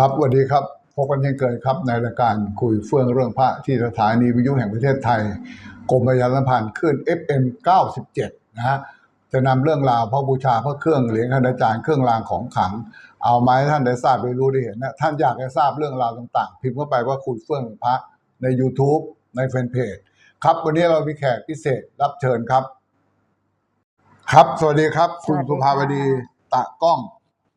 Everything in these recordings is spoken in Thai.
ครับสวัสดีครับพบกันเช่นเคยครับในรายการคุยเฟื่องเรื่องพระที่สถานีวิทยุแห่งประเทศไทยกรมประชาสัมพันธ์ขึ้น FM 97 นะฮะจะนำเรื่องราวพระบูชาพระเครื่องเหรียญคณาจารย์เครื่องรางของขลัง เอามาให้ท่านได้ทราบได้รู้ได้เห็นนะท่านอยากจะทราบเรื่องราวต่างๆ พิมพ์เข้าไปว่าคุยเฟื่องพระใน YouTube ในแฟนเพจครับวันนี้เรามีแขกพิเศษรับเชิญครับ ครับ สวัสดีครับ คุณสวัสดีสุภาวดีค่ะตะกล้อง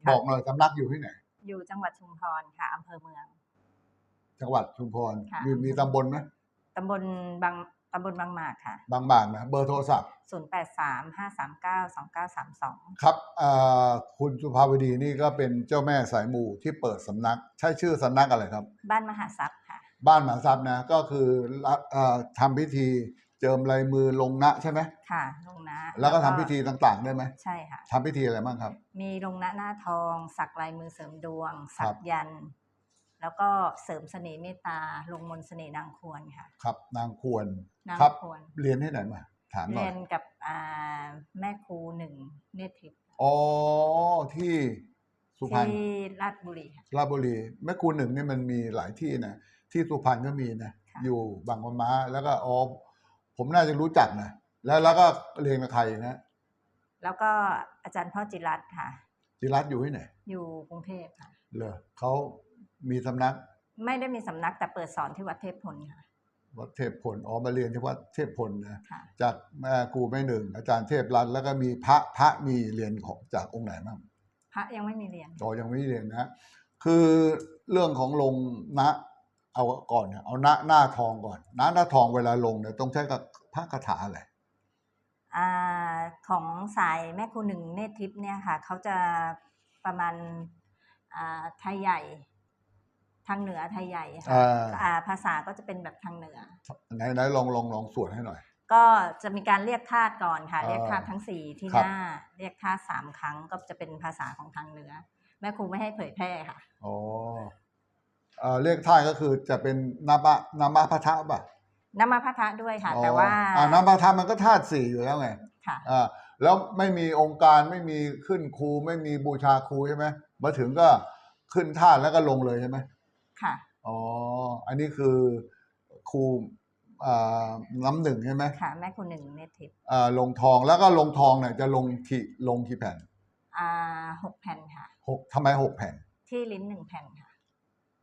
ค่ะบอกหน่อยสำนักอยู่ที่ไหน อยู่จังหวัดชุมพรค่ะอำเภอเมือง จังหวัดชุมพรค่ะ มีมีตำบลไหมตำบลบางตำบลบางหมากค่ะ บางบานนะเบอร์โทรศัพท์0 8 3 5 3 9 2 9 3 2 ครับเอ่อคุณสุภาวดีนี่ก็เป็นเจ้าแม่สายมูที่เปิดสำนัก ใช่ชื่อสำนักอะไรครับ บ้านมหาทรัพย์ค่ะ บ้านหมาทรัพย์นะก็คือละเอ่อทำพิธี เจิมลายมือลงนะใช่ไหมค่ะ ลงนะแล้วก็ทำพิธีต่างๆได้ไหมใช่ค่ะทำพิธีอะไรบ้างครับ มีลงนะหน้าทอง สักลายมือเสริมดวง สัครักบยันต์แล้วก็เสริมเสน่ห์เมตตา ลงมนต์เสน่ห์นางควรค่ะ ครับ นางควรนางครับ ควร เรียนที่ไหนมาถามหน่เรีอยยนกับอ่าแม่ครูหนึ่งเนตรทิพย์อ๋อที่สุพรรณที่ราชบุรีค่ะ ราชบุรีแม่ครูหนึ่งนี่มันมีหลายที่นะที่สุพรรณก็มีนะค่ะ อยู่บางปะมาแล้วก็อ๋อ ผมน่าจะรู้จักนะแล้วแล้วก็เรียนกับใครนะแล้วก็อาจารย์พ่อจิรัตน์ค่ะ จิรัตน์อยู่ที่ไหน อยู่กรุงเทพค่ะเหรอเขามีสำนัก ไม่ได้มีสำนักแต่เปิดสอนที่วัดเทพพลค่ะ วัดเทพพลอ๋อมาเรียนที่วัดเทพพลนะค่ะ จากแม่ครูแม่หนึ่ง อาจารย์เทพรัตน์แล้วก็มีพระพระมีเรียนของจากองค์ไหนบ้างพระยังไม่มีเรียนอ๋อยังไม่ได้เรียนนะ คือเรื่องของลงนะ เอาก่อนเนี่ยเอาณหน้าทองก่อนณหน้าทองเวลาลงเนี่ยต้องใช้กับพระคาถาอะไรอ่าของสายแม่ครูหนึ่งเนตรทิพย์เนี่ยค่ะเขาจะประมาณอ่าไทยใหญ่ ทางเหนือไทยใหญ่ค่ะอ่า อ่าภาษาก็จะเป็นแบบทางเหนือ ไหนไหนลองลองลองสวดให้หน่อย ก็จะมีการเรียกธาตุก่อนค่ะ อ่าเรียกธาตุทั้งสี่ที่ครัหบ น้า เรียกธาตุสามครั้งก็จะเป็นภาษาของทางเหนือ แม่ครูไม่ให้เผยแพร่ค่ะ อ๋อ เอ่อเรียกท่ายก็คือจะเป็นนาบะนามาพะทะป่ะนำมาพัทะด้วยค่ะอ๋อแต่ว่าอ่านามาพะทะมันก็ธาตุสี่อยู่แล้วไงค่ะ อ่าแล้วไม่มีองค์การไม่มีขึ้นครูไม่มีบูชาครูใช่ไหมมาถึงก็ขึ้นท่าตุแล้วก็ลงเลยใช่ไหมค่ะ อ๋ออันนี้คือครูอ่าน้ำหนึ่งใช่ไหมค่ะ แม่ครูหนึ่งเนตรทิพย์อ่าลงทองแล้วก็ลงทองเนี่ยจะลงกี่ลงกี่แผ่นอ่าหกแผ่นค่ะ หกทำไมหกแผ่น ที่ลิ้นหนึ่งแผ่นค่ะ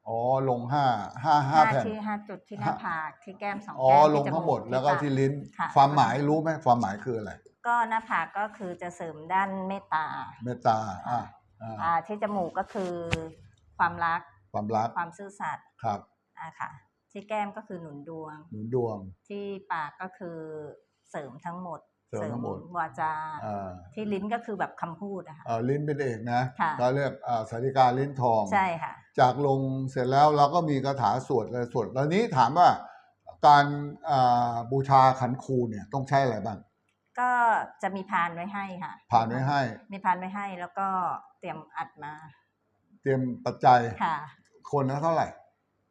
อ๋อลงห้าห้าห้าแผ่นที่ห้าจุดที่หน้าผากที่แก้มสองอ๋อแก้มลที่งจทั้งหมดกแล้วก็ปาที่ลิ้นค่ะความหมายรู้ไหมความหมายคืออะไร ก็หน้าผากก็คือจะเสริมด้านเมตตา เมตตาอ่าอ่าอ่าที่จมูกก็คือความรัก ความรัก ความซื่อสัตย์ครับอ่าค่ะ ที่แก้มก็คือหนุนดวง หนุนดวง ที่ปากก็คือเสริมทั้งหมด เสริมทั้งหมดวาจาอ่าที่ลิ้นก็คือแบบคำพูดอะค่ะเอ่อลิ้นเป็นเอกนะค่ะก็เรียกอ่าสาริกาลิ้นทองใช่ค่ะ จากลงเสร็จแล้วเราก็มีคาถาสวดเลยสวดตอนนี้ถามว่าการอ่าบูชาขันครูเนี่ยต้องใช้อะไรบ้าง ก็จะมีพานไว้ให้ค่ะผ่านไว้ให้ มีพานไว้ให้แล้วก็เตรียมอัดมา เตรียมปัจจัยค่ะ คนละเท่าไหร่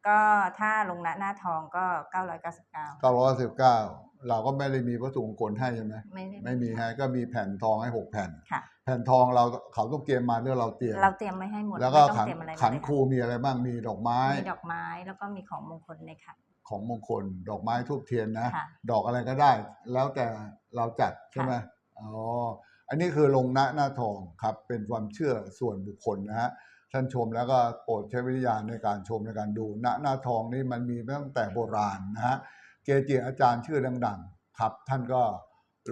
ก็ถ้าลงหน้าหน้าทองก็ 999 919เราก็ไม่ได้มีวัตถุมงคลให้ใช่ไหมไม่ได้ไม่มีให้ก็มีแผ่นทองให้หกแผ่น ค่ะ แผ่นทองเราเขาต้องเตรียมมาเรื่องเราเตรียม เราเตรียมไว้ให้หมดแล้วก็ไม่ต้องขันเตรียมอะไรมาขันเลยะครูมีอะไรบ้างมีดอกไม้ มีดอกไม้แล้วก็มีของมงคลในขัน ของมงคล ดอกไม้ทูบเทียนนะ ค่ะดอกอะไรก็ได้ แล้วแต่เราจัดใช่ไหมอ๋อ อันนี้คือลงหน้าหน้าทองครับ เป็นความเชื่อส่วนบุคคลนะฮะ ท่านชมแล้วก็โปรดใช้วิทยาณในการชมในการดูหน้าหน้าทองนี่มันมีมาตั้งแต่โบราณนะฮะเกจิอาจารย์ชื่อดังๆครับ ท่านก็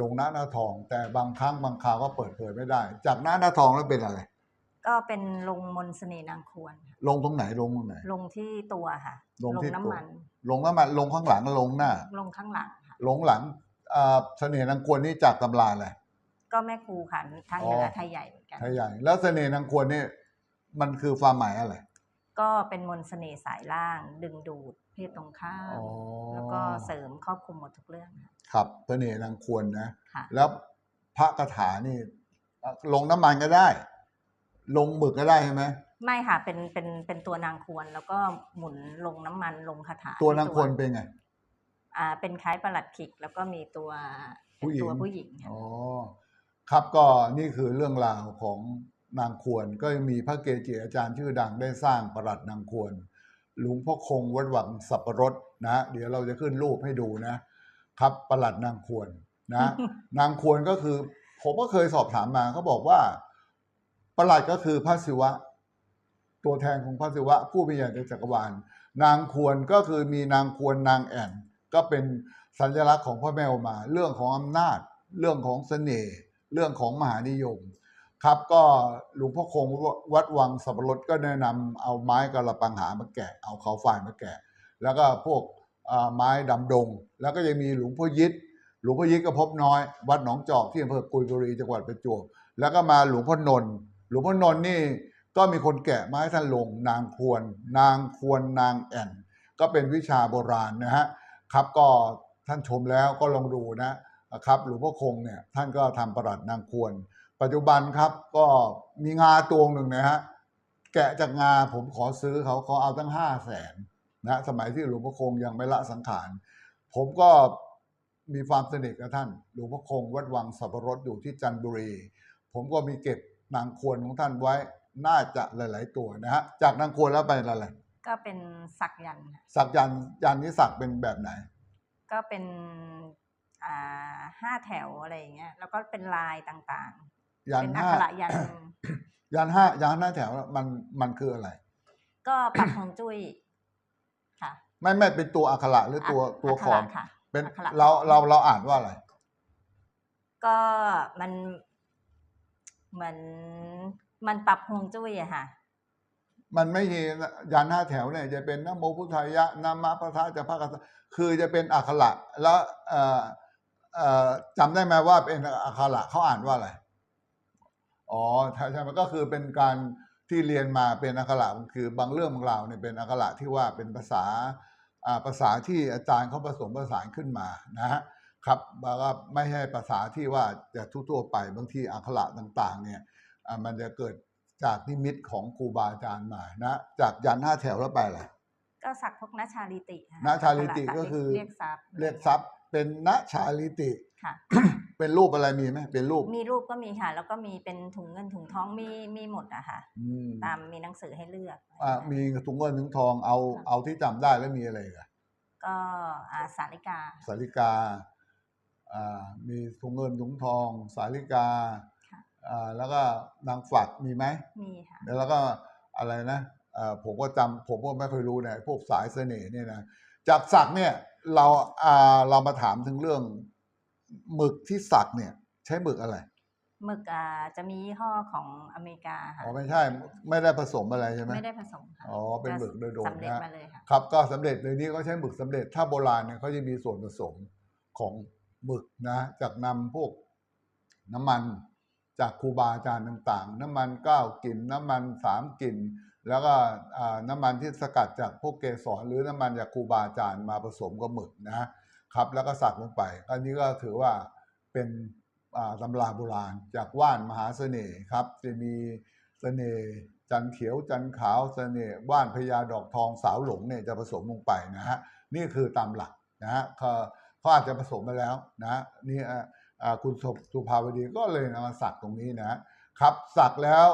ลงหน้าหน้าทอง แต่บางครั้งบางคราวก็เปิดเผยไม่ได้ จากหน้าหน้าทองแล้วเป็นอะไร ก็เป็นลงมนต์เสน่ห์นางควรค่ะลงตรงไหนลงตรงไหน ลงที่ตัวค่ะ ลงที่ตัวน้ำมัน ลงน้ำมันลงข้างหลังลงหน้า ลงข้างหลังค่ะลงหลังอ่าเสน่ห์นางควรนี่จากตำราอะไรก็แม่ครูค่ะทางเหนืออไทยใหญ่เหมือนกันไทยใหญ่แล้วเสน่ห์นางควรนี่ มันคือความหมายอะไร ก็เป็นมนต์เสน่ห์สายล่าง ดึงดูดเพศตรงข้าม อ๋อ แล้วก็เสริมครอบคลุมหมดทุกเรื่องค่ะ ครับเสน่ห์นางควรนะ ค่ะ แล้วพระคาถานี่อะลงน้ำมันก็ได้ ลงหมึกก็ได้ใช่ไหม ไม่ค่ะ เป็นเป็นเป็นตัวนางควรแล้วก็หมุนลงน้ำมันลงคาถาตัวที่นางควรเป็นไง อ่า เป็นคล้ายประหลัดขิก แล้วก็มีตัวผู้หญิง ตัวผู้หญิงค่ะ อ๋อ ครับก็นี่คือเรื่องราวของ นางควร ก็มีพระเกจิอาจารย์ชื่อดังได้สร้างประหลัดนางควร หลวงพ่อคงวัดวังสับปะรดนะเดี๋ยวเราจะขึ้นรูปให้ดูนะครับประหลัดนางควรนะนางควรก็คือ ผมก็เคยสอบถามมาเขาบอกว่าประหลัดก็คือพระศิวะ ตัวแทนของพระศิวะ ผู้เป็นใหญ่ในจักรวาล นางควรก็คือมีนางควรนางแอ่น ก็เป็นสัญลักษณ์ของพระแม่อุมา เรื่องของอำนาจ เรื่องของเสน่ห์เรื่องของมหานิยม ครับก็หลวงพ่อคงวัดวังสับปะรดก็แนะนำเอาไม้กระปังหามาแกะ เอาเขาฝ่ายมาแกะ แล้วก็พวกไม้ดำดง แล้วก็ยังมีหลวงพ่อยิดหลวงพ่อยิดก็พบน้อย วัดหนองจอกที่อำเภอกุยบุรีจังหวัดประจวบแล้วก็มาหลวงพ่อนนท์หลวงพ่อนนท์นี่ก็มีคนแกะไม้ท่านลง นางควร นางควรนางแอ่น ก็เป็นวิชาโบราณนะฮะครับก็ท่านชมแล้วก็ลองดูนะครับหลวงพ่อคงเนี่ยท่านก็ทำประหลัดนางควร ปัจจุบันครับก็มีงาตัวหนึ่งนะฮะแกะจากงาผมขอซื้อเขาเขาเอาตั้งห้าแสนนะสมัยที่หลวงพ่อคงยังไม่ละสังขาร ผมก็มีความสนิทกับท่าน หลวงพ่อคงวัดวังสับปะรดอยู่ที่จันทบุรี ผมก็มีเก็บนางควรของท่านไว้น่าจะหลาย ๆ ตัวนะฮะจากนางควรแล้วไปอะไรก็เป็นสักยันต์ค่ะสักยันต์ยันต์นี้สักเป็นแบบไหน ก็เป็นอ่าห้าแถวอะไรอย่างเงี้ยแล้วก็เป็นลายต่างๆ ยันเป็นต์อักห้าขระยันต์ยันต์ห้ายันต์ห้าแถวมันมันคืออะไร ก็ปักฮวงจุ้ยค่ะไม่ไม่เป็นตัวอักขระหรือตัวอักตัวอักขขอระงค่ะ เป็นอักขระ เราเราเราอ่านว่าอะไร ก็มันเหมือนมันปรับฮวงจุ้ยอะค่ะ มันไม่มียันต์ห้าแถวเนี่ยจะเป็นนะโมพุทธายะนามาพระทาจะพระกษคือจะเป็นอักขระแล้วเอ่อเอ่อจำได้ไหมว่าเป็นอักขระเขาอ่านว่าอะไร อ๋อใช่ใช่มันก็คือเป็นการที่เรียนมาเป็นอักขระมันคือบางเรื่องบางราวเนี่ยเป็นอักขระที่ว่าเป็นภาษาอ่าภาษาที่อาจารย์เขาผสมผสานขึ้นมานะฮะครับแล้วก็ไม่ใช่ภาษาที่ว่าจะทั่วๆไปบางทีอักขระต่างๆเนี่ยอ่ามันจะเกิดจากนิมิตของครูบาอาจารย์มานะจากยันห้าแถวแล้วไปอะไรก็สักพวกนัชชาลิติค่ะณชาลิติก็คือเรียกทรัพย์เรียกทรัพย์เป็นณชาลิติค่ะ เป็นรูปอะไรมีไหมเป็นรูป มีรูปก็มีค่ะ แล้วก็มีเป็นถุงเงินถุงทองมีมีหมดอะค่ะอืมตามมีหนังสือให้เลือกอ่ามีถุงเงินถุงทองเอาเอาที่จำได้แล้วมีอะไรอีกันก็อ่าสาริกาสาริกาอ่ามีถุงเงินถุงทอง สาริกาค่ะ อ่าแล้วก็นางฝักมีไหม มีค่ะ แล้วก็อะไรนะอ่าผมก็จำผมก็ไม่ค่อยรู้นะพวกสายเสน่ห์เนี่ยนะจากสักเนี่ยเราอ่าเรามาถามถึงเรื่อง หมึกที่สักเนี่ย ใช้หมึกอะไรหมึกอ่าจะมียี่ห้อของอเมริกาค่ะอ๋อไม่ใช่ไม่ได้ผสมอะไรใช่ไหมไม่ได้ผสมค่ะอ๋อเป็นหมึกโดยโดยสำเร็จนะมาเลยค่ะครับก็สำเร็จในนี้ก็ใช้หมึกสำเร็จถ้าโบราณเนี่ยเขาจะมีส่วนผสมของหมึกนะจากนำพวกน้ำมันจากครูบาอาจารย์ต่างๆ น้ำมันเก้ากลิ่นน้ำมันสามกลิ่นแล้วก็อ่าน้ำมันที่สกัดจากพวกเกสรหรือน้ำมันจากครูบาอาจารย์มาผสมกับหมึกนะ ครับแล้วก็สักลงไปอันนี้ก็ถือว่าเป็นตำราโบราณ จากว่านมหาเสน่ห์ครับ จะมีเสน่ห์จันเขียวจันขาวเสน่ห์ว่านพญาดอกทองสาวหลงเนี่ยจะผสมลงไปนะฮะนี่คือตามหลักนะฮะเขาอาจจะผสมมาแล้วนะนี่คุณสุภาวดีก็เลยนำมาสักตรงนี้นะครับสักแล้ว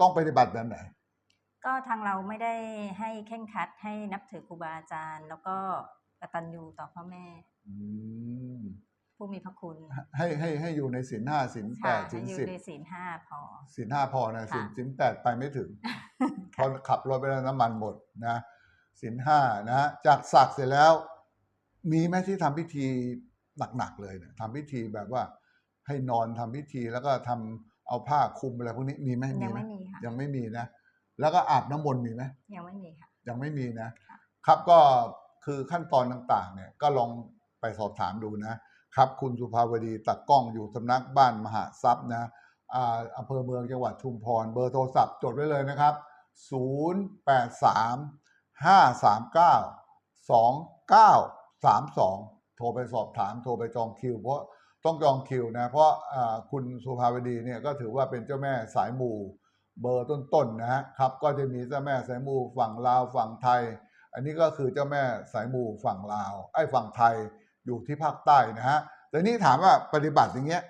ต้องปฏิบัติแบบไหนก็ทางเราไม่ได้ให้เข่งคัดให้นับถือครูบาอาจารย์ แล้วก็ ตัญญูต่อพ่อแม่อืมผู้มีพระคุณ ให้ให้ให้อยู่ในศีลห้าศีลแปค่ะดศีให้ลอยู่สิบในศีลห้าพอศีลห้าพอนะค่ะศีลศีลแปดไปไม่ถึงเพราะขับรถไปแล้วน้ำมันหมดนะศีลห้านะจากสักเสร็จแล้ว มีไหมที่ทำพิธีหนักๆเลยเนี่ยทำพิธีแบบว่า ให้นอนทำพิธีแล้วก็ทำเอาผ้าคลุมอะไรพวกนี้มีไหมยังหไม่มีค่ะยังไม่มีนะ แล้วก็อาบน้ำมนต์มีไหมยังไม่มีค่ะยังไม่มีนะค่ะครับก็ คือขั้นตอนต่างๆเนี่ยก็ลองไปสอบถามดูนะครับ คุณสุภาวดีตักกล้องอยู่สำนักบ้านมหาทรัพย์นะอ่าอำเภอเมืองจังหวัดชุมพร เบอร์โทรศัพท์จดไว้เลยนะครับ 083-539-2932 โทรไปสอบถามโทรไปจองคิว เพราะต้องจองคิวนะเพราะอ่าคุณสุภาวดีเนี่ยก็ถือว่าเป็นเจ้าแม่สายมูเบอร์ต้นๆนะฮะครับก็จะมีเจ้าแม่สายมูฝั่งลาวฝั่งไทย อันนี้ก็คือเจ้าแม่สายมูฝั่งลาวไอ้ฝั่งไทยอยู่ที่ภาคใต้นะฮะแต่นี่ถามว่าปฏิบัติอย่างเงี้ย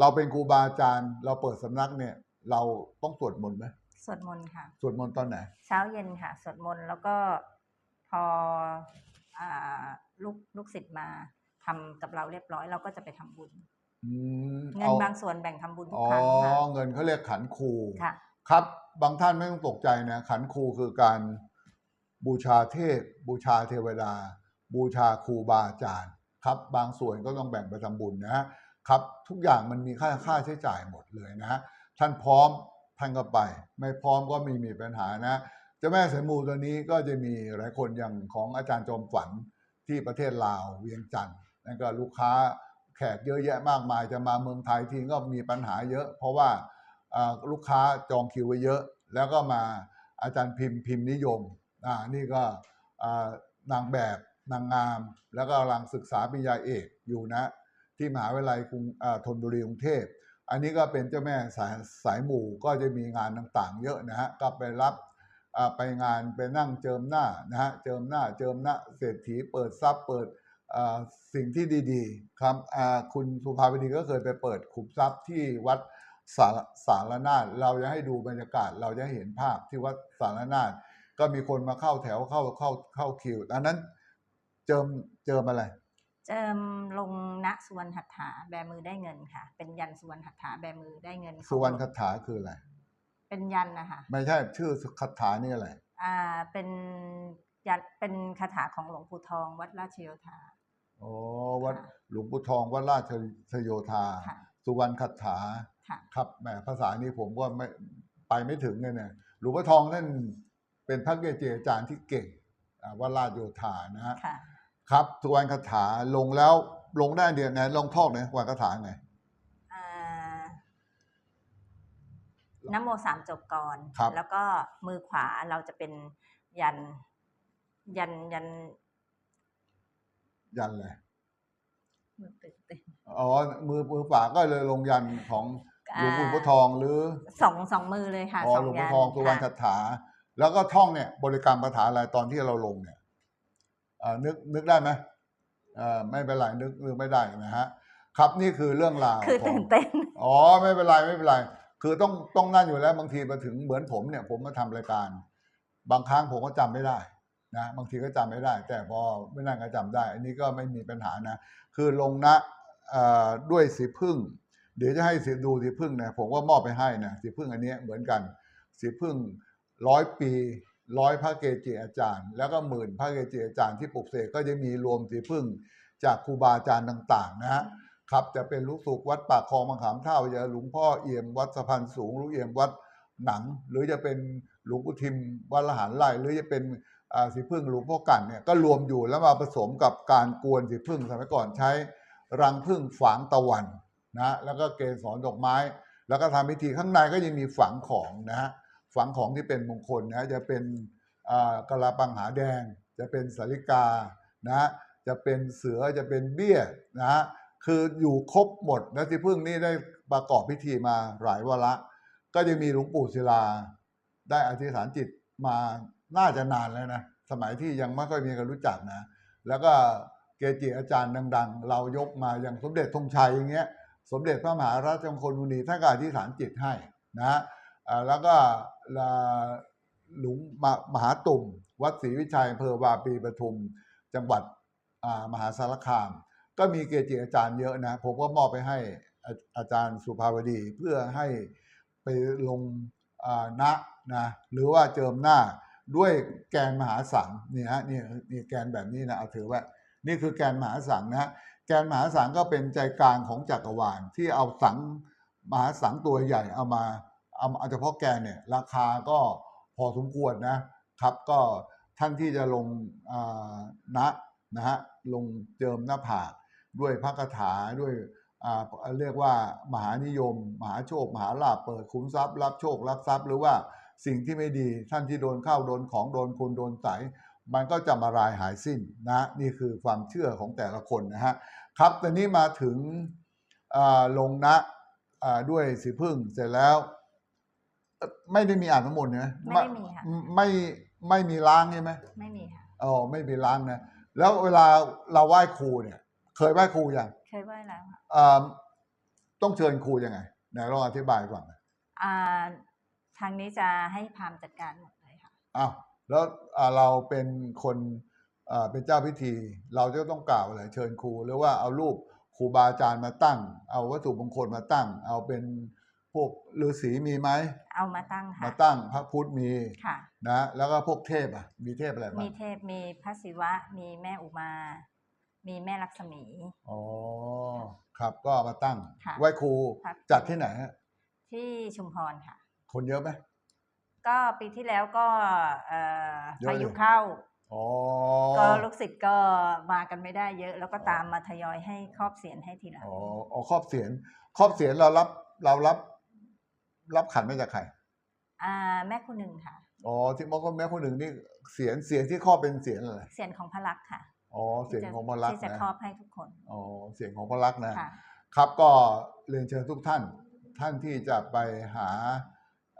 เราเป็นครูบาอาจารย์ เราเปิดสำนักเนี่ย เราต้องสวดมนต์ไหมสวดมนต์ค่ะ สวดมนต์ตอนไหน เช้าเย็นค่ะ สวดมนต์แล้วก็พออ่าลูกลูกศิษย์มาทำกับเราเรียบร้อยเราก็จะไปทำบุญอืมเงินอบางส่วนแบ่งทำบุญทุอ๋กอครั้งค่ะเงินเขาเรียกขันครูค่ะ ครับบางท่านไม่ต้องตกใจนะขันครูคือการ บูชาเทพ บูชาเทวดา บูชาครูบาอาจารย์ครับบางส่วนก็ต้องแบ่งไปทำบุญนะครับทุกอย่างมันมีค่าค่าใช้จ่ายหมดเลยนะฮะท่านพร้อมท่านก็ไป ไม่พร้อมก็ไมีมีปัญหานะเจ้าแม่สายมูตัวนี้ก็จะมีหลายคนอย่างของอาจารย์จอมฝันที่ประเทศลาวเวียงจันทร์นั่นก็ลูกค้าแขกเยอะแยะมากมายจะมาเมืองไทยทีก็มีปัญหาเยอะ เพราะว่าอ่าลูกค้าจองคิวไว้เยอะ แล้วก็มาอาจารย์พิมพ์พิมพ์นิยม อ่านี่ก็นางแบบนางงาม แล้วก็กำลังศึกษาปริญญาเอกอยู่นะ ที่มหาวิทยาลัยกรุงธนบุรีกรุงเทพอันนี้ก็เป็นเจ้าแม่สายสายหมู่ก็จะมีงานต่างๆ เยอะนะฮะก็ไปรับไปงานไปนั่งเจิมหน้านะฮะเจิมหน้าเจิมหน้าเศรษฐีเปิดทรัพย์เปิดสิ่งที่ดีๆครับคุณสุภาวดีก็เคยไปเปิดขุมทรัพย์ที่วัดสารสารนาถเราจะให้ดูบรรยากาศ เราจะเห็นภาพที่วัดสารนาถ ก็มีคนมาเข้าแถวเข้าเข้าเข้าคิวอันนั้นเจิมเจิมอะไร เจิมลงณสุวรรณหัตถาแบมือได้เงินค่ะ เป็นยันสุวรรณหัตถาแบมือได้เงินของสุวรรณคาถาคืออะไร เป็นยันนะคะไม่ใช่ชื่อคาถานี่อะไรอ่าเป็นยันเป็นคาถาของหลวงปู่ทองวัดราชโยธาอ๋อวัดค่ะหลวงปู่ทองวัดราชโยธาค่ะสุวรรณคาถาค่ะครับแหมภาษานี้ผมก็ไม่ไปไม่ถึงเลยเนี่ยหลวงพ่อทองท่าน เป็นพระเกจิอาจารย์ที่เก่งอ่าวัดราชโยธานะฮะค่ะครับสุวรรณคาถาลงแล้วลงได้เดียวไหนลองทอกหน่อยสุวรรณคาถาไงอ่านะโมสามจบก่อนครับแล้วก็มือขวาเราจะเป็นยันยันยัน ยันเลยมือตื่นเต้นอ๋อ มือมือฝาก็เลยลงยันของหลวงอ่าปู่ทองหรือสองสองมือเลยค่ะอ๋อสองหลวงยัพ่นอทองสุวรรณค่ะคาถา แล้วก็ท่องเนี่ยบริกรรมคาถาอะไรตอนที่เราลงเนี่ยเอ่อนึกนึกได้ไหมเอ่อไม่เป็นไรนึกนึกไม่ได้นะฮะครับนี่คือเรื่องราวคือขอตื่งนเต้นอ๋อไม่เป็นไรไม่เป็นไร คือต้องต้องนั่นอยู่แล้วบางทีมาถึงเหมือนผมเนี่ย ผมมาทำรายการ บางครั้งผมก็จำไม่ได้นะบางทีก็จำไม่ได้ แต่พอไม่นั่นก็จำได้ อันนี้ก็ไม่มีปัญหานะ คือลงนะเอ่อด้วยสีพึ่ง เดี๋ยวจะให้สีดูสีพึ่งนะผมก็มอบไปให้นะสีพึ่งอันเนี้ยเหมือนกันสีพึ่ง ร้อยปีร้อยพระเกจิอาจารย์ แล้วก็หมื่นพระเกจิอาจารย์ที่ปลุกเสกก็จะมีรวมสีพึ่งจากครูบาอาจารย์ต่าง ๆ นะฮะครับจะเป็นลูกสุกวัดปากคลองมะขามเท่าจะหลวงพ่อเอี่ยมวัดสะพานสูงหลวงเอี่ยมวัดหนัง หรือจะเป็นหลวงปู่ทิมวัดละหารไร่หรือจะเป็นสีพึ่งหลวงพ่อกันเนี่ยก็รวมอยู่แล้วมาผสมกับการกวนสีพึ่งสมัยก่อนใช้รังพึ่งฝางตะวันนะแล้วก็เกสรดอกไม้ แล้วก็ทำพิธีข้างในก็ยังมีฝังของนะฮะ ฝังของที่เป็นมงคลนะจะเป็นกะลาปังหาแดง จะเป็นสาริกานะจะเป็นเสือจะเป็นเบี้ยนะฮะคืออยู่ครบหมดนะที่พึ่งนี่ได้ประกอบพิธีมาหลายวาระ ก็จะมีหลวงปู่ศิลา ได้อธิษฐานจิตมาน่าจะนานแล้วนะ สมัยที่ยังไม่ค่อยมีใครรู้จักนะ แล้วก็เกจิอาจารย์ดัง ๆ เรายกมาอย่างสมเด็จธงชัยอย่างเงี้ย สมเด็จพระมหาราชมงคลมุนีท่านก็อธิษฐานจิตให้นะ แล้วก็หลวงมมหาตุ่ม วัดศรีวิชัยอำเภอวาปีปทุม จังหวัดมหาสารคาม ก็มีเกจิอาจารย์เยอะนะ ผมก็มอบไปให้อาจารย์สุภาวดีเพื่อให้ไปลงอ่าณนะหรือว่าเจิมหน้าด้วยแกนมหาสังนี่ฮะนี่นี่แกนแบบนี้นะเอาถือว่า นี่คือแกนมหาสังนะฮะแกนมหาสังก็เป็นใจกลางของจักรวาลที่เอาสังมหาสังตัวใหญ่เอามา เอาเฉพาะแกนเนี่ยราคาก็พอสมควรนะครับ ก็ท่านที่จะลงนะนะฮะลงเจิมหน้าผากด้วยพระคาถาด้วยเรียกว่ามหานิยม มหาโชค มหาลาภเปิดคุ้มทรัพย์ รับโชครับทรัพย์ หรือว่าสิ่งที่ไม่ดีท่านที่โดนเข้าโดนของโดนคุณโดนใสมันก็จะมารายหายสิ้นนะนี่คือความเชื่อของแต่ละคนนะฮะครับตอนนี้มาถึงลงนะด้วยสีพึ่งเสร็จแล้ว ไม่ได้มีอ่านน้ำมนต์ใช่ไหมไม่ได้มีค่ะ ไม่ไม่มีล้างใช่ไหมไม่มีค่ะอ๋อไม่มีล้างนะแล้วเวลาเราไหว้ครูเนี่ย เคยไหว้ครูยังเคยไหว้แล้วค่ะอ่าต้องเชิญครูยังไงไหนลองอธิบายก่อนนะอ่าทางนี้จะให้พราหมณ์จัดการหมดเลยค่ะอ้าวแล้วอ่าเราเป็นคนอ่าเป็นเจ้าพิธี เราจะต้องกล่าวอะไรเชิญครูหรือว่าเอารูปครูบาอาจารย์มาตั้ง เอาวัตถุมงคลมาตั้ง เอาเป็นพ วกฤาษีมีไหมเอามาตั้งค่ะมาตั้งพระพุทธมีค่ะนะแล้วก็พวกเทพอะมีเทพอะไรบ้ามีงเทพมีพระศิวะ มีแม่อุมา มีแม่ลักษมีอ๋อครับก็เอามาตั้งค่ะไหว้ครูครับจัดที่ไหนฮะที่ชุมพรค่ะ คนเยอะไหมก็ปีที่แล้วก็เอ่อเยอะพายุอยู่เข้าอ๋อก็ลูกศิษย์ก็มากันไม่ได้เยอะ แล้วก็ตามมาทยอยให้ครอบเสียนให้ทีหลังอ๋ออ๋อครอบเสียนครอบเสียนเรารับเรารับ รับขันมาจากใครอ่าแม่คุณหนึ่งค่ะ อ๋อที่บอกว่าแม่คนหนึ่งนี่เสียนเสียนที่ครอบเป็นเสียนอะไรเสียนของพระลักษณ์ค่ะอ๋อเสียงที่จะของพระลักษที่ณ์จะนะครอบให้ทุกคนอ๋อเสียงของพระลักษณ์นะค่ะครับก็เรียนเชิญทุกท่าน ท่านที่จะไปหา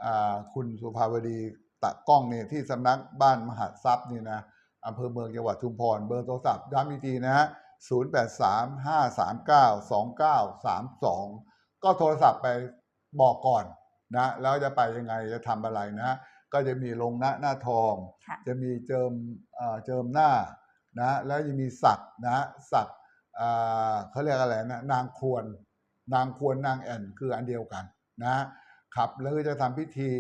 อ่าคุณสุภาวดีตะกล้องเนี่ยที่สำนักบ้านมหาทรัพย์นี่นะอำเภอเมืองจังหวัดชุมพรเบอร์โทรศัพท์ย้ำอีกทีนะฮะ0 8 3 5 3 9 2 9 3 2 ก็โทรศัพท์ไปบอกก่อน นะแล้วจะไปยังไงจะทำอะไรนะก็จะมีลงหน้าหน้าทองค่ะจะมีเจิมเอ่อเจิมหน้านะแล้วยังมีสักนะสักอ่าเขาเรียกอะไรนะนางควร นางควรนางแอ่นคืออันเดียวกันนะครับแล้วก็จะทำพิธี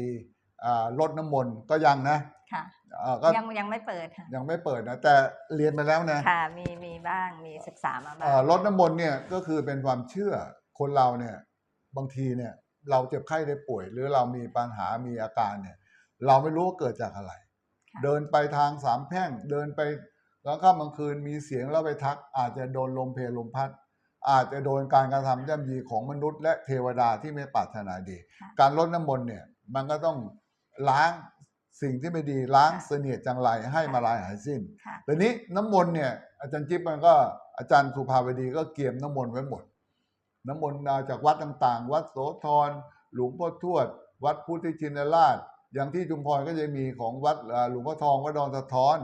อ่าลดน้ำมนต์ก็ยังนะค่ะเอ่อก็ยังยังไม่เปิดค่ะยังไม่เปิดนะแต่เรียนไปแล้วนะค่ะมีมีบ้างมีศึกษามาบ้างเอ่อลดน้ำมนต์เนี่ยก็คือเป็นความเชื่อคนเราเนี่ยบางทีเนี่ย เราเจ็บไข้ได้ป่วย หรือเรามีปัญหามีอาการเนี่ย เราไม่รู้ว่าเกิดจากอะไรค่ะเดินไปทางสามแพร่ง เดินไปกลางค่ำกลางคืนมีเสียงแล้วไปทัก อาจจะโดนลมเพลลมพัด อาจจะโดนการกระทำย่ำยีของมนุษย์ และเทวดาที่ไม่ปรารถนาดีค่ะการลดน้ำมนต์เนี่ยมันก็ต้องล้างสิ่งที่ไม่ดีล้างค่ะเสนียดจังไรให้มาลายหายสิ้นค่ะแต่นี้น้ำมนต์เนี่ยอาจารย์จิ๊บมันก็อาจารย์สุภาวดีก็เกียมน้ำมนต์ไว้หมด น้ำมนต์มาจากวัดต่างๆ วัดโสธรหลวงพ่อทวด วัดพุทธชินราช อย่างที่ชุมพรก็จะมีของวัดหลวงพ่อทองวัดดอนสะท้อน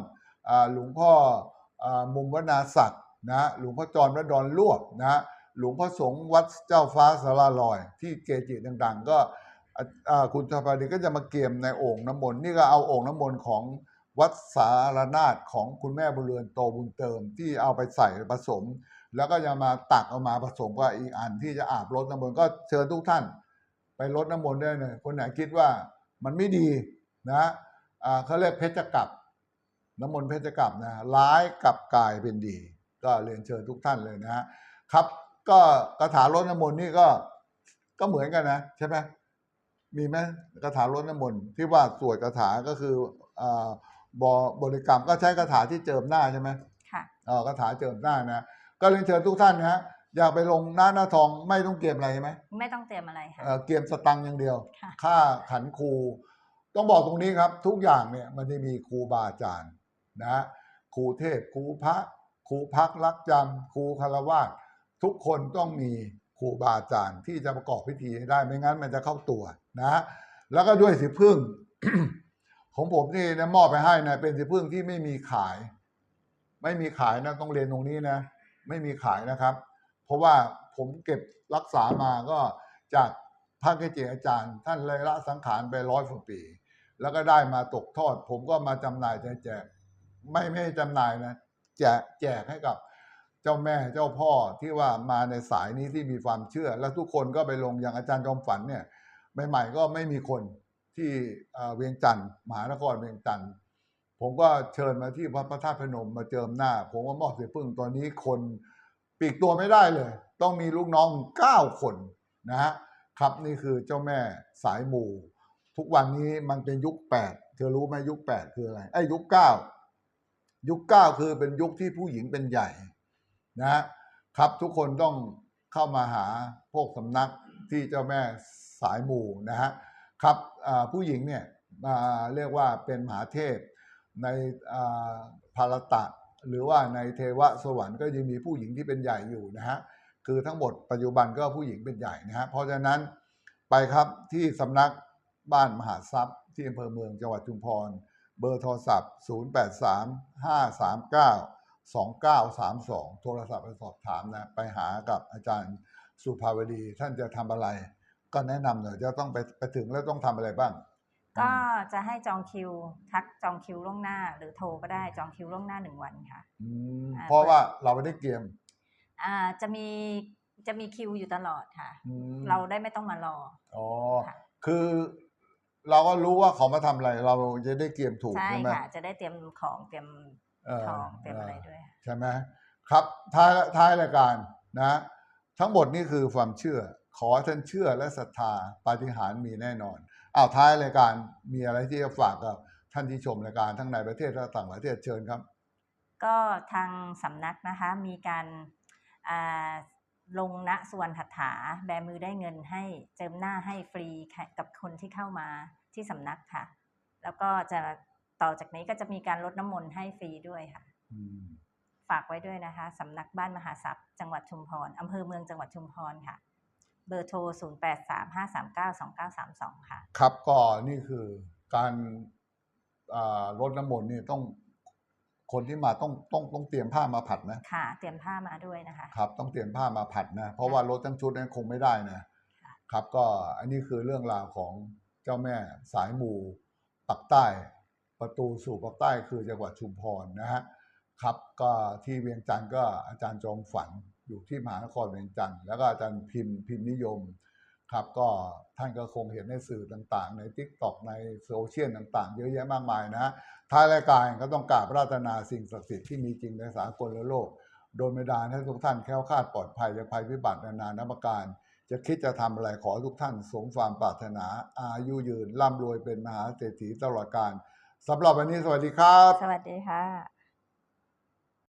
หลวงพ่อมุมวนาศักดิ์นะหลวงพ่อจรวัดดอนลวกนะหลวงพ่อสงฆ์วัดเจ้าฟ้าสาราลอย ที่เกจิต่างๆ ก็คุณสุภาดีก็จะมาเกี่ยมในโอ่งน้ำมนต์นี่ก็เอาโอ่งน้ำมนต์ของวัดสารนาถของคุณแม่บุญเรือนโตบุญเติม ที่เอาไปใส่ผสม แล้วก็ยังมาตักเอามาผสมกับอีกอันที่จะอาบรดน้ำมนต์ก็เชิญทุกท่าน ไปรดน้ำมนต์ได้เลยคนไหนคิดว่ามันไม่ดีนะอ่าเขาเรียกเพชรกลับน้ำมนต์เพชรกลับนะร้ายกลับกลายเป็นดี ก็เรียนเชิญทุกท่านเลยนะฮะครับ ก็คาถารดน้ำมนต์นี่ก็ก็เหมือนกันนะใช่ไหมมีไหมคาถารดน้ำมนต์ที่ว่าสวดคาถาก็คืออ่าบบริกรรมก็ใช้คาถาที่เจิมหน้าใช่ไหมค่ะเออคาถาเจิมหน้านะ ก็เรียนเชิญทุกท่านนะฮะอยากไปลงหน้าหน้าทองไม่ต้องเตรียมอะไรใช่ไหมไม่ต้องเตรียมอะไรค่ะ เอ่อเตรียมสตังค์อย่างเดียว ค่ะ ค่าขันครู ต้องบอกตรงนี้ครับ ทุกอย่างเนี่ยมันจะมีครูบาอาจารย์นะฮะครูเทพครูพระครูพักรักจำครูคารวาสทุกคนต้องมีครูบาอาจารย์ที่จะประกอบพิธีให้ได้ไม่งั้นมันจะเข้าตัวนะฮะแล้วก็ด้วยสีพึ่ง ของผมนี่นะมอบไปให้นะเป็นสีพึ่งที่ไม่มีขาย ไม่มีขายนะต้องเรียนตรงนี้นะ ไม่มีขายนะครับ เพราะว่าผมเก็บรักษามาก็จากพระเกจิอาจารย์ ท่านเลยละสังขารไปร้อยกว่าปี แล้วก็ได้มาตกทอด ผมก็มาจำหน่ายแจกไม่ไม่จำหน่ายนะแจกแจกให้กับเจ้าแม่เจ้าพ่อที่ว่ามาในสายนี้ที่มีความเชื่อ แล้วทุกคนก็ไปลงอย่างอาจารย์จอมฝันเนี่ยใหม่ๆก็ไม่มีคนที่เอ่อเวียงจันทร์มหานครเวียงจันทร์ ผมก็เชิญมาที่วัดพระธาตุพนมมาเจิมหน้า ผมก็มอบเสียพึ่งตอนนี้คนปีกตัวไม่ได้เลย ต้องมีลูกน้องเก้าคนนะฮะครับนี่คือเจ้าแม่สายหมู่ ทุกวันนี้มันเป็นยุคแปดเธอรู้ไหมยุคแปดคืออะไรไอ้ยุคเก้ายุคเก้าคือเป็นยุคที่ผู้หญิงเป็นใหญ่นะฮะครับทุกคนต้องเข้ามาหาพวกสำนักที่เจ้าแม่สายหมู่นะฮะครับผู้หญิงเนี่ยเรียกว่าเป็นมหาเทพ ในอ่าภารตะ หรือว่าในเทวสวรรค์ก็ยังมีผู้หญิงที่เป็นใหญ่อยู่นะฮะคือทั้งหมดปัจจุบันก็ผู้หญิงเป็นใหญ่นะฮะเพราะฉะนั้นไปครับที่สำนักบ้านมหาทรัพย์ ที่อำเภอเมืองจังหวัดชุมพร เบอร์โทรศัพท์ 0835392932 โทรศัพท์ไปสอบถามนะไปหากับอาจารย์สุภาวดีท่านจะทำอะไร ก็แนะนำหน่อยจะต้องไปไปถึงแล้วต้องทำอะไรบ้าง ก็จะให้จองคิว ทักจองคิวล่วงหน้า หรือโทรก็ได้จองคิวล่วงหน้าหนึ่งวันค่ะอืมอ่าเพราะว่าเราไม่ได้เกมอ่าจะมีจะมีคิวอยู่ตลอดค่ะอืมเราได้ไม่ต้องมารออ๋อค่ะคือเราก็รู้ว่าเขามาทำอะไร เราจะได้เกมถูกใช่ใช่ไหมค่ะจะได้เตรียมของเตรียมเออทองเตรียมอะไรด้วยค่ะใช่ไหมครับท้ายท้ายรายการนะ ทั้งหมดนี่คือความเชื่อ ขอให้ท่านเชื่อและศรัทธาปาฏิหาริย์มีแน่นอน อ้าวท้ายรายการมีอะไรที่จะฝากกับท่านที่ชมรายการทั้งในประเทศและต่างประเทศเชิญครับ ก็ทางสำนักนะคะมีการอ่าลงณส่วนหัตถาแบมือได้เงินให้เจิมหน้าให้ฟรีค่ะกับคนที่เข้ามาที่สำนักค่ะ แล้วก็จะต่อจากนี้ก็จะมีการลดน้ำมนต์ให้ฟรีด้วยค่ะอืมฝากไว้ด้วยนะคะสำนักบ้านมหาทรัพย์จังหวัดชุมพรอำเภอเมืองจังหวัดชุมพรค่ะ เบอร์โทร 0835392932 ค่ะ ครับก็นี่คือการอ่าลดน้ำมนต์นี่ต้องคนที่มาต้องต้องต้องเตรียมผ้ามาผัดนะค่ะ เตรียมผ้ามาด้วยนะคะ ครับ ต้องเตรียมผ้ามาผัดนะ เพราะว่ารถทั้งชุดนั้นคงไม่ได้นะค่ะครับก็อันนี้คือเรื่องราวของเจ้าแม่สายหมู่ปักใต้ ประตูสู่ปักใต้คือจังหวัดชุมพรนะฮะครับก็ที่เวียงจันทร์ก็อาจารย์จอมฝัน อยู่ที่มหานครเวียงจันทร์แล้วก็อาจารย์พิมพ์พิมพ์นิยมครับก็ท่านก็คงเห็นในสื่อต่างๆ ใน t ิ k t o k ในโซเชียลต่างๆ เยอะแยะมากมายนะท้ายรายการก็ต้องกราบระราตนาสิ่งศักดิ์สิทธิ์ที่มีจริงในสากลและโลก โดยไม่ดานให้ทุกท่านแค้วคาดปลอดภัยจากภัยพิบัตินานานาประการ จะคิดจะทำอะไรขอทุกท่านสมความปรารถนา อายุยืนร่ำรวยเป็นมหาเศรษฐีตลอดกาลสำหรับวันนี้สวัสดีครับ สวัสดีค่ะ